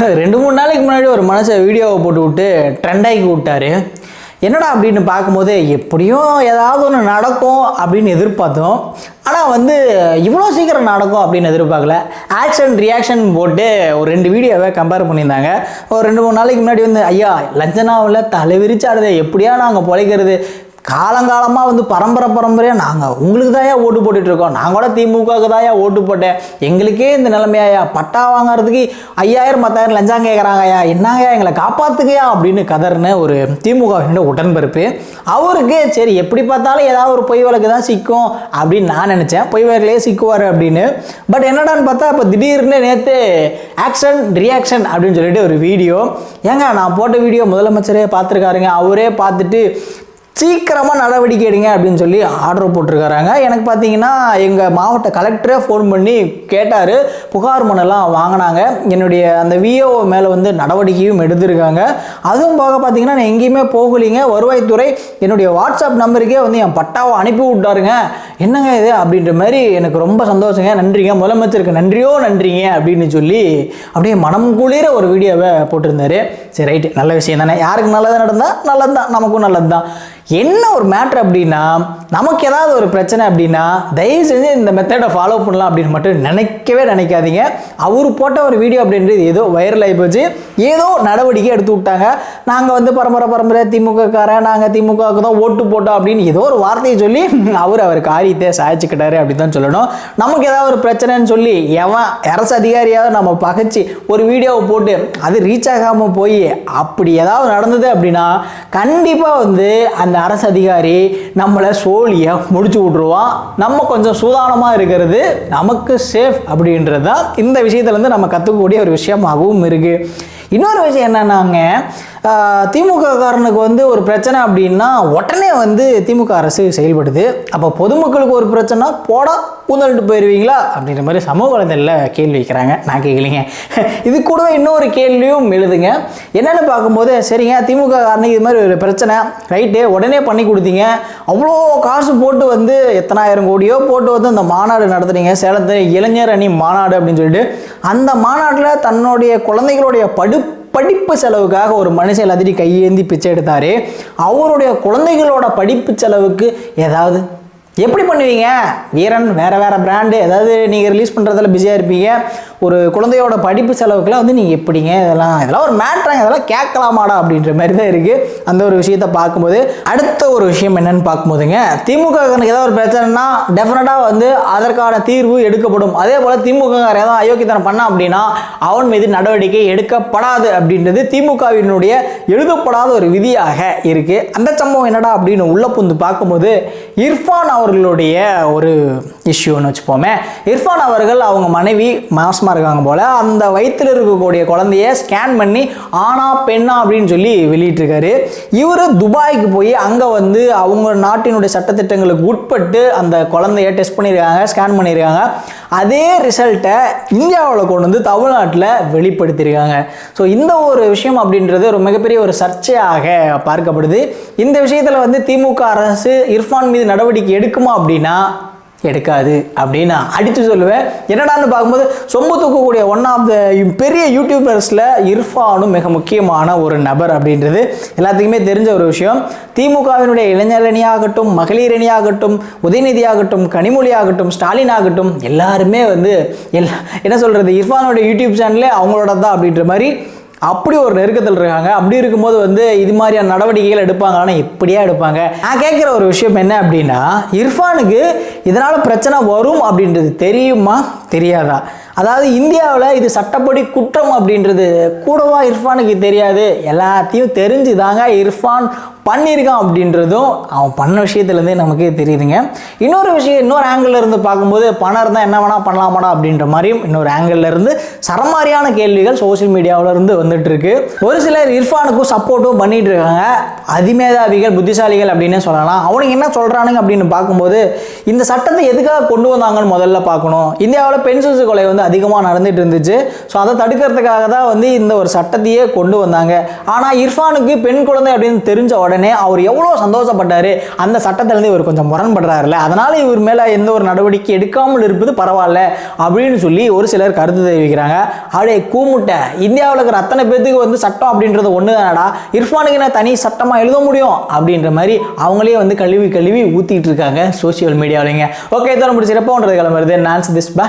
ரெண்டு மூணு நாளைக்கு முன்னாடி ஒரு மனசை வீடியோவை போட்டு விட்டு ட்ரெண்டாக்கி விட்டாரு. என்னடா அப்படின்னு பார்க்கும்போது எப்படியும் ஏதாவது ஒன்று நடக்கும் அப்படின்னு எதிர்பார்த்தோம். ஆனால் வந்து இவ்வளோ சீக்கிரம் நடக்கும் அப்படின்னு எதிர்பார்க்கல. ஆக்ஷன் ரியாக்ஷன் போட்டு ஒரு ரெண்டு வீடியோவை கம்பேர் பண்ணியிருந்தாங்க. ஒரு ரெண்டு மூணு நாளைக்கு முன்னாடி வந்து ஐயா லஞ்சனாவில் தலை விரிச்சாடுது எப்படியா நாங்கள் பொழைக்கிறது? காலங்காலமாக வந்து பரம்பரை பரம்பரையாக நாங்கள் உங்களுக்கு தாயா ஓட்டு போட்டுட்ருக்கோம். நான் கூட திமுகவுக்கு தாயா ஓட்டு போட்டேன். எங்களுக்கே இந்த நிலைமையாயா? பட்டா வாங்குறதுக்கு ஐயாயிரம் பத்தாயிரம் லஞ்சம் கேட்குறாங்கய்யா என்னங்கய்யா? எங்களை காப்பாற்றுக்கையா அப்படின்னு கதர்னு ஒரு திமுகவினோட உடன்பிறப்பு அவருக்கு சரி எப்படி பார்த்தாலும் ஏதாவது ஒரு பொய் வழக்கு தான் சிக்கும் அப்படின்னு நான் நினச்சேன். பொய் வழக்கிலே சிக்குவார் அப்படின்னு. பட் என்னடான்னு பார்த்தா இப்போ திடீர்னு நேற்று ஆக்ஷன் ரியாக்ஷன் அப்படின்னு சொல்லிட்டு ஒரு வீடியோ. ஏங்க நான் போட்ட வீடியோ முதலமைச்சரே பார்த்துருக்காருங்க. அவரே பார்த்துட்டு சீக்கிரமாக நடவடிக்கை எடுங்க அப்படின்னு சொல்லி ஆர்டர் போட்டிருக்காங்க எனக்கு பார்த்தீங்கன்னா எங்கள் மாவட்ட கலெக்டரே ஃபோன் பண்ணி கேட்டார். புகார் மனெல்லாம் வாங்கினாங்க. என்னுடைய அந்த விஓ மேலே வந்து நடவடிக்கையும் எடுத்திருக்காங்க. அதுவும் போக பார்த்தீங்கன்னா நான் எங்கேயுமே போகலிங்க. வருவாய்த்துறை என்னுடைய வாட்ஸ்அப் நம்பருக்கே வந்து என் பட்டாவை அனுப்பி விட்டாருங்க. என்னங்க இது? அப்படின்ற மாதிரி எனக்கு ரொம்ப சந்தோஷங்க. நன்றிங்க. முதலமைச்சருக்கு நன்றியோ நன்றிங்க அப்படின்னு சொல்லி அப்படியே மனம் குளிர ஒரு வீடியோவை போட்டிருந்தாரு. சரி ரைட்டு நல்ல விஷயம் தானே. யாருக்கு நல்லது நடந்தால் நல்லது தான். நமக்கும் நல்லது தான். என்ன ஒரு மேட்ரு அப்படின்னா நமக்கு ஏதாவது ஒரு பிரச்சனை அப்படின்னா தயவு செஞ்சு இந்த மெத்தடை ஃபாலோ பண்ணலாம் அப்படின்னு மட்டும் நினைக்கவே நினைக்காதீங்க. அவர் போட்ட ஒரு வீடியோ அப்படின்றது ஏதோ வைரல் ஆகி போச்சு. ஏதோ நடவடிக்கை எடுத்து விட்டாங்க. நாங்கள் வந்து பரம்பரை பரம்பரை திமுகக்காரன் நாங்கள் திமுகவுக்கு தான் ஓட்டு போட்டோம் அப்படின்னு ஏதோ ஒரு வார்த்தையை சொல்லி அவர் அவர் காரியத்தை சாய்ச்சிக்கிட்டாரு அப்படின்னு தான் சொல்லணும். நமக்கு ஏதாவது ஒரு பிரச்சனைன்னு சொல்லி எவன் அரசு அதிகாரியாவது நம்ம பகைச்சு ஒரு வீடியோவை போட்டு அது ரீச் ஆகாமல் போய் அப்படி ஏதாவது நடந்தது அப்படின்னா கண்டிப்பாக வந்து அந்த அரசு அதிகாரி நம்மளை சோழியை முடிச்சு விட்ருவான் நம்ம கொஞ்சம் சூதானமாக இருக்கிறது நமக்கு சேஃப் அப்படின்றது தான் இந்த விஷயத்துலேருந்து நம்ம கற்றுக்கக்கூடிய ஒரு விஷயமாகவும் இருக்குது இன்னொரு விஷயம் என்னன்னாங்க திமுக காரனுக்கு வந்து ஒரு பிரச்சனை அப்படின்னா உடனே வந்து திமுக அரசு செயல்படுது. அப்போ பொதுமக்களுக்கு ஒரு பிரச்சனை போடா பூந்தள்ளிட்டு போயிடுவீங்களா அப்படின்ற மாதிரி சமூக வலைதளில் கேள்வி வைக்கிறாங்க. நான் கேட்கலிங்க இது கூடவே இன்னொரு கேள்வியும் எழுதுங்க. என்னென்னு பார்க்கும்போது சரிங்க திமுக காரனுக்கு இது மாதிரி ஒரு பிரச்சனை. ரைட்டு உடனே பண்ணி கொடுத்தீங்க. அவ்வளோ காசு போட்டு வந்து எத்தனாயிரம் கோடியோ போட்டு வந்து அந்த மாநாடு நடத்துறீங்க சேலத்தில் இளைஞர் அணி மாநாடு அப்படின்னு சொல்லிட்டு அந்த மாநாட்டில் தன்னுடைய குழந்தைகளுடைய படுப்பு படிப்பு செலவுக்காக ஒரு மனுஷன் எல்லாத்தையும் கையேந்தி பிச்சை எடுத்தாரே அவருடைய குழந்தைகளோட படிப்பு செலவுக்கு ஏதாவது எப்படி பண்ணுவீங்க? வீரன் வேறு வேறு பிராண்டு ஏதாவது நீங்கள் ரிலீஸ் பண்ணுறதுல பிஸியாக இருப்பீங்க. ஒரு குழந்தையோட படிப்பு செலவுக்குலாம் வந்து நீங்கள் எப்படிங்க? இதெல்லாம் இதெல்லாம் ஒரு மேட்ராங்க இதெல்லாம் கேட்கலாமாடா அப்படின்ற மாதிரி தான் இருக்குது அந்த ஒரு விஷயத்தை பார்க்கும்போது அடுத்த ஒரு விஷயம் என்னன்னு பார்க்கும்போதுங்க திமுக ஏதாவது ஒரு பிரச்சனைனா டெஃபினட்டாக வந்து அதற்கான தீர்வு எடுக்கப்படும். அதே போல் திமுக ஏதாவது அயோக்கியத்தனம் பண்ணான் அப்படின்னா அவன் மீது நடவடிக்கை எடுக்கப்படாது அப்படின்றது திமுகவினுடைய எழுதப்படாத ஒரு விதியாக இருக்குது அந்த சம்பவம் என்னடா அப்படின்னு உள்ள புந்து பார்க்கும்போது இர்ஃபான் அவர் அவர்களுடைய ஒரு இஷ்யூன்னு வச்சுப்போமே. இர்ஃபான் அவர்கள் அவங்க மனைவி மாசமாக இருக்காங்க போல் அந்த வயிற்றில் இருக்கக்கூடிய குழந்தைய ஸ்கேன் பண்ணி ஆனா பெண்ணா அப்படின்னு சொல்லி வெளியிட்டிருக்காரு. இவர் துபாய்க்கு போய் அங்கே வந்து அவங்க நாட்டினுடைய சட்டத்திட்டங்களுக்கு உட்பட்டு அந்த குழந்தைய டெஸ்ட் பண்ணியிருக்காங்க ஸ்கேன் பண்ணியிருக்காங்க. அதே ரிசல்ட்டை இந்தியாவில் கொண்டு வந்து தமிழ்நாட்டில் வெளிப்படுத்தியிருக்காங்க. ஸோ இந்த ஒரு விஷயம் அப்படின்றது ஒரு மிகப்பெரிய ஒரு சர்ச்சையாக பார்க்கப்படுது. இந்த விஷயத்தில் வந்து திமுக அரசு இர்ஃபான் மீது நடவடிக்கை எடுக்க எடுக்குமா அப்படின்னா எடுக்காது அப்படின்னு நான் அடித்து சொல்லுவேன். என்னடான்னு பார்க்கும்போது சொம்பு தூக்கக்கூடிய ஒன் ஆஃப் த பெரிய யூடியூபர்ஸில் இர்ஃபானும் மிக முக்கியமான ஒரு நபர் அப்படின்றது எல்லாத்துக்குமே தெரிஞ்ச ஒரு விஷயம். திமுகவினுடைய இளைஞர் அணியாகட்டும் மகளிர் அணியாகட்டும் உதயநிதி ஆகட்டும் கனிமொழி ஆகட்டும் ஸ்டாலின் ஆகட்டும் எல்லாருமே வந்து எல்லா என்ன சொல்கிறது இர்ஃபானோட யூடியூப் சேனலே அவங்களோட தான் அப்படின்ற மாதிரி அப்படி ஒரு நெருக்கத்தில் இருக்காங்க. அப்படி இருக்கும்போது வந்து இது மாதிரியான நடவடிக்கைகள் எடுப்பாங்க ஆனால் இப்படியா எடுப்பாங்க. நான் கேட்குற ஒரு விஷயம் என்ன அப்படின்னா இர்ஃபானுக்கு இதனால் பிரச்சனை வரும் அப்படின்றது தெரியுமா? தெரியாதா? அதாவது இந்தியாவில் இது சட்டப்படி குற்றம் அப்படின்றது கூடவா இர்ஃபானுக்கு தெரியாது? எல்லாத்தையும் தெரிஞ்சு தாங்க இர்ஃபான் பண்ணியிருக்கான் அப்படின்றதும் அவன் பண்ண விஷயத்துலேருந்தே நமக்கே தெரியுதுங்க. இன்னொரு விஷயம் இன்னொரு ஆங்கிள் இருந்து பார்க்கும்போது பணம் இருந்தால் என்ன வேணால் பண்ணலாமாடா அப்படின்ற மாதிரியும் இன்னொரு ஆங்கிள் இருந்து சரமாரியான கேள்விகள் சோஷியல் மீடியாவில் இருந்து வந்துட்டு இருக்கு ஒரு சிலர் இர்ஃபானுக்கும் சப்போர்ட்டும் பண்ணிட்டு இருக்காங்க அதிமேதாவிகள் புத்திசாலிகள் அப்படின்னு சொல்லலாம். அவனுக்கு என்ன சொல்கிறானுங்க அப்படின்னு பார்க்கும்போது இந்த சட்டத்தை எதுக்காக கொண்டு வந்தாங்கன்னு முதல்ல பார்க்கணும். இந்தியாவில் பெண் சிசு கொலை வந்து அதிகமாக நடந்துட்டு இருந்துச்சு. ஸோ அதை தடுக்கிறதுக்காக தான் வந்து இந்த ஒரு சட்டத்தையே கொண்டு வந்தாங்க. ஆனால் இர்ஃபானுக்கு பெண் குழந்தை அப்படின்னு தெரிஞ்ச உடனே அவர் எவ்வளோ சந்தோஷப்பட்டாரு? அந்த சட்டத்திலேருந்து இவர் கொஞ்சம் முரண்படுறாருல அதனால் இவர் மேலே எந்த ஒரு நடவடிக்கை எடுக்காமல் இருப்பது பரவாயில்ல அப்படின்னு சொல்லி ஒரு சிலர் கருத்து தெரிவிக்கிறாங்க. அப்படியே கூமுட்டை. இந்தியாவில் இருக்கிற அத்தனை பேத்துக்கு வந்து சட்டம் அப்படின்றது ஒன்று தானடா இர்ஃபானுக்கு நான் தனி சட்டமாக எழுத முடியும்? அப்படின்ற மாதிரி அவங்களே வந்து கழுவி கழுவி ஊற்றிட்டு இருக்காங்க சோஷியல் மீடியாவிலங்க ஓகே இதோட முடிச்சிருப்போன்றது கிளம்புறது. நான் திஸ் பா